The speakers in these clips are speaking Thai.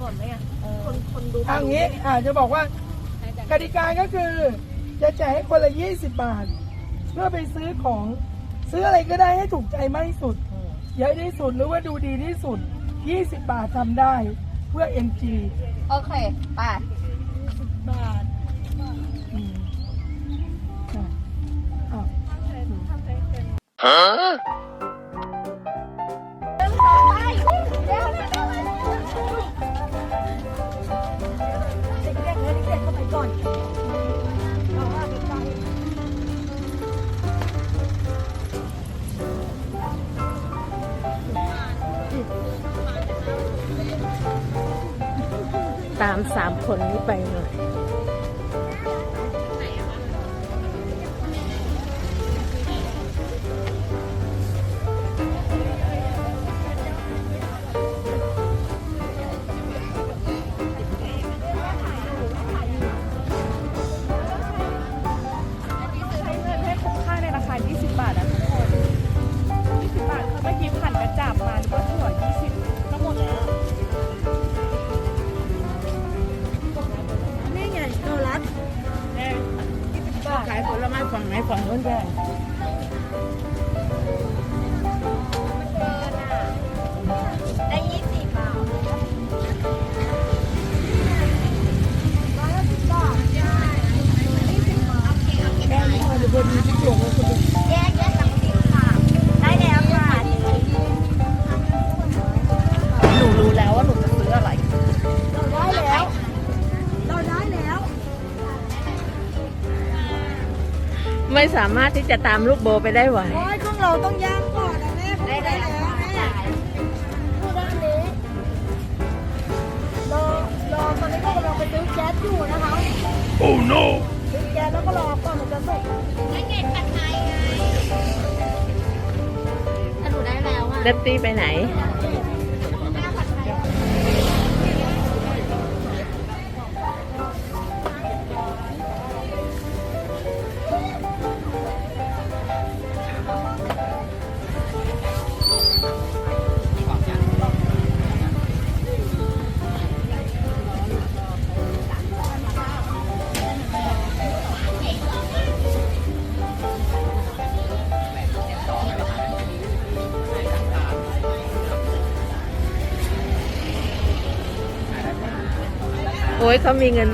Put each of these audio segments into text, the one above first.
ก่อนไหมอะคนคนดูทางนี้อาจจะบอกว่ากติกาก็คือ จะแจกให้คนละ 20 บาท เพื่อไปซื้อของซื้ออะไรก็ได้ให้ถูกใจมากที่สุด เยอะที่สุดหรือว่าดูดีที่สุด 20 บาททำได้เพื่อ NG โอเคไปบาทอืมอะอะเตามสามคนนี้ไปหน่อย ม้ฝั่ง ไม่สามารถที่จะตามลูกโบไปได้ไหวโอ้ยของเราต้องย่างก่อนนะแม่ได้แล้วแม่ดูด้านนี้รอรอตอนนี้ก็กำลังไปซื้อแก๊สอยู่นะคะ Oh no ซื้อแก๊สแล้วก็รอก่อนมันจะสุกไม่เก็บผัดไทยไงถ้าหนูได้แล้วอะเดตตี้ไปไหน โอ้ยเขามีเงิน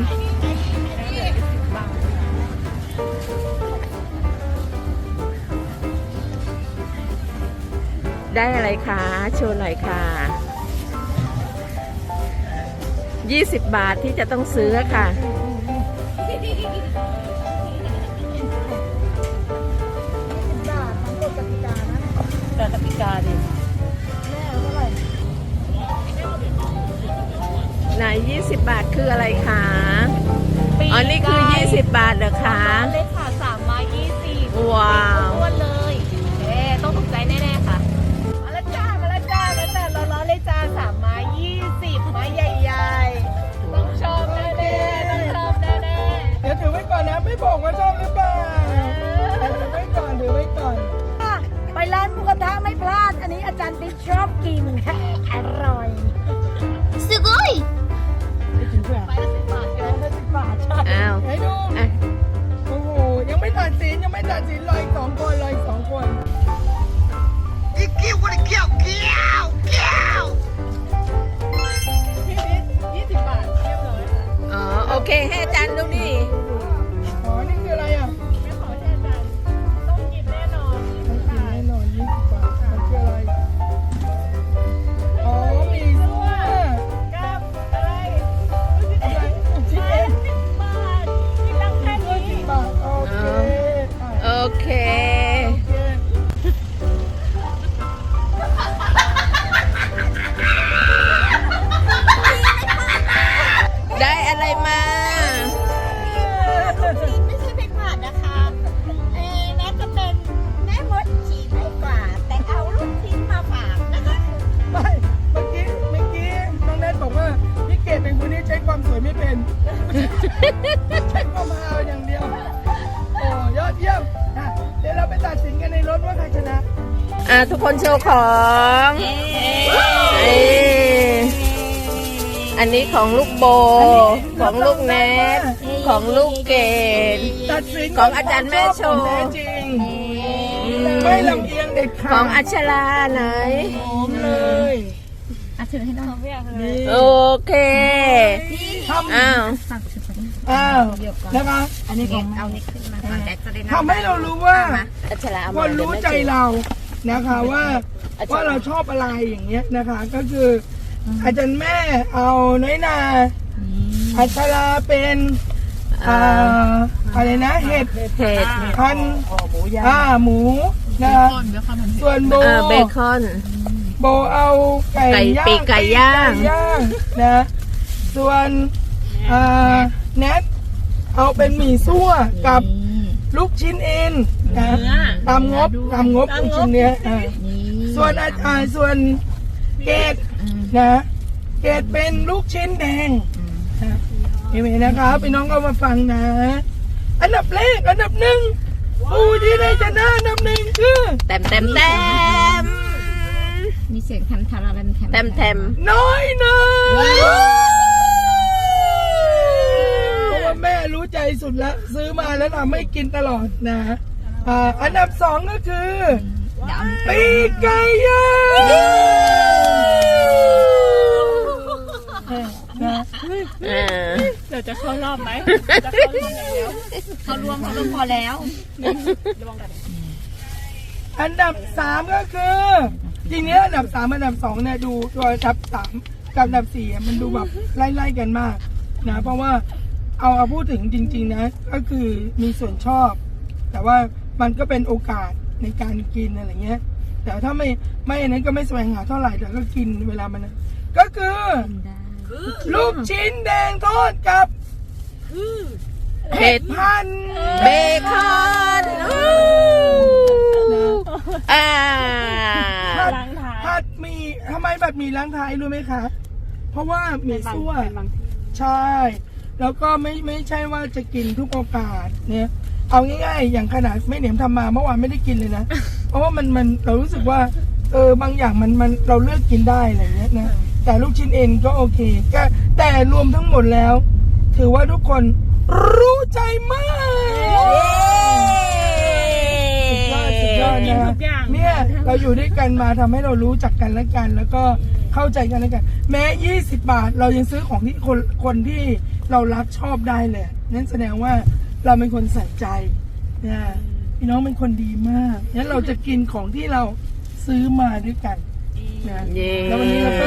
ได้อะไรคะ โชว์หน่อยค่ะ 20 บาทที่จะต้องซื้อค่ะบาททั้งกฎกติกานะแต่กติกาดิ ไหน20 บาทคืออะไรคะอ๋อ นี่คือ20 บาทเหรอคะเลขค่ะ3ไม้20ว้าว อ้วนเลยเอ๊ต้องถูกใจแน่ๆค่ะ มาแล้วจ้า มาแล้วจ้ามาจ้าร้อนๆเลยจ้า3ไม้20ไม้ใหญ่ๆ ต้องชอบแน่ๆต้องชอบแน่เดี๋ยวถือไว้ก่อนนะ ไม่บอกว่าชอบหรือเปล่าถือไว้ก่อนถือไว้ก่อนไปร้านหมูกระทะไม่พลาด อันนี้อาจารย์ติ๊กชอบกินค่ะ ตัดสินยังไม่ตัดสินรออีกสองคนรออีกสองคนอีกเกี้ยวคนเกี่ยวเกี่ยวเกี่ยว คนที่ใช้ความสวยไม่เป็นใช้ความฮาวอย่างเดียว โอ้ยอดเยี่ยมอะเดี๋ยวเราไปตัดสินกันในรถว่าใครชนะ อ่าทุกคนโชว์ของเอ้ยอันนี้ของลูกโบ ของลูกแนทของลูกเกด ตัดสินของอาจารย์แม่โชว์ ของแท้จริง ไม่ลำเอียงเด็ดขาด ของอัชราไหน หอมเลย โอเคทำอ้าวอ้าวนะคะอันนี้ของเอานี่ขึ้นมาก่อนแดกจะได้ทำให้เรารู้ว่าอัชราเอาคมานรู้ใจเรานะคะว่าว่าเราชอบอะไรอย่างเงี้ยนะคะ ก็คือออาจารย์แม่เอาน้อยนาอัชราเป็นอ่าอะไรนะเห็ดเห็ดพันอ่าหมูนะคะส่วนโบเออเบคอน โบเอาไก่ไก่ย่างปีกไก่ย่างปีกไก่ย่างนะ ส่วนอ่าแนทเอาเป็นหมี่ซั่วกับลูกชิ้นเอ็นนะตามงบตามงบลูกชิ้นเนี้ยอ่าส่วนอาอ่าส่วนเกดนะเกดเป็นลูกชิ้นแดงนะเห็นไหมนะครับพี่น้องก็มาฟังนะ อันดับแรกอันดับหนึ่งผู้ที่ได้ชนะอันดับหนึ่งคือ แต้มแต้มแต้มมี เสียงทำทาราลันแถมแต้มแต้มน้อยเนยเพราะว่าแม่รู้ใจสุดแล้วซื้อมาแล้วทำให้กินตลอดนะอ่าอันดับสองก็คือปีกไก่ย่างนะอ่าเราจะเข้ารอบไหมจะเข้ารอบอย่างเดียวเขารวมเขารวมพอแล้ว อันดับสามก็คือ ทีเนี้ยอันดับสามอันดับสองเนี่ยดูตัวอันดับสามกับอันดับสี่อะมันดูแบบไล่ๆกันมากนะเพราะว่าเอาเอาพูดถึงจริง ๆ นะ ก็คือมีส่วนชอบ แต่ว่ามันก็เป็นโอกาสในการกินอะไรเงี้ย แต่ถ้าไม่ไม่อันนั้นก็ไม่แสวงหาเท่าไหร่แต่ก็กินเวลามันนะก็คือ ลูกชิ้นแดงทอดกับเห็ดพันเบคอนอู้อ่า ไมผัดหมีล้างท้ายรู้ไหมคะเพราะว่าหมีซั่วเป็นบางที่ใช่ แล้วก็ไม่ไม่ใช่ว่าจะกินทุกโอกาสเนี่ยเอาง่ายๆ อย่างขนาดไม่เหนียมทำมาเมื่อวานไม่ได้กินเลยนะ เพราะว่ามันมันเรารู้สึกว่า เออบางอย่างมันมันเราเลือกกินได้อะไรอย่างเงี้ยนะ แต่ลูกชิ้นเอ็นก็โอเคก็แต่รวมทั้งหมดแล้ว ถือว่าทุกคนรู้ใจมากสุดยอดสุดยอดนะทุกอย่างเนี่ย เราอยู่ด้วยกันมาทำให้เรารู้จักกันและกัน แล้วก็เข้าใจกันและกัน แม้ 20 บาทเรายังซื้อของที่คนคนที่เรารักชอบได้เลยนั่นแสดงว่าเราเป็นคนใส่ใจนะพี่น้องเป็นคนดีมากงั้นเราจะกินของที่เราซื้อมาด้วยกันนะเย้แล้ววันนี้เราก็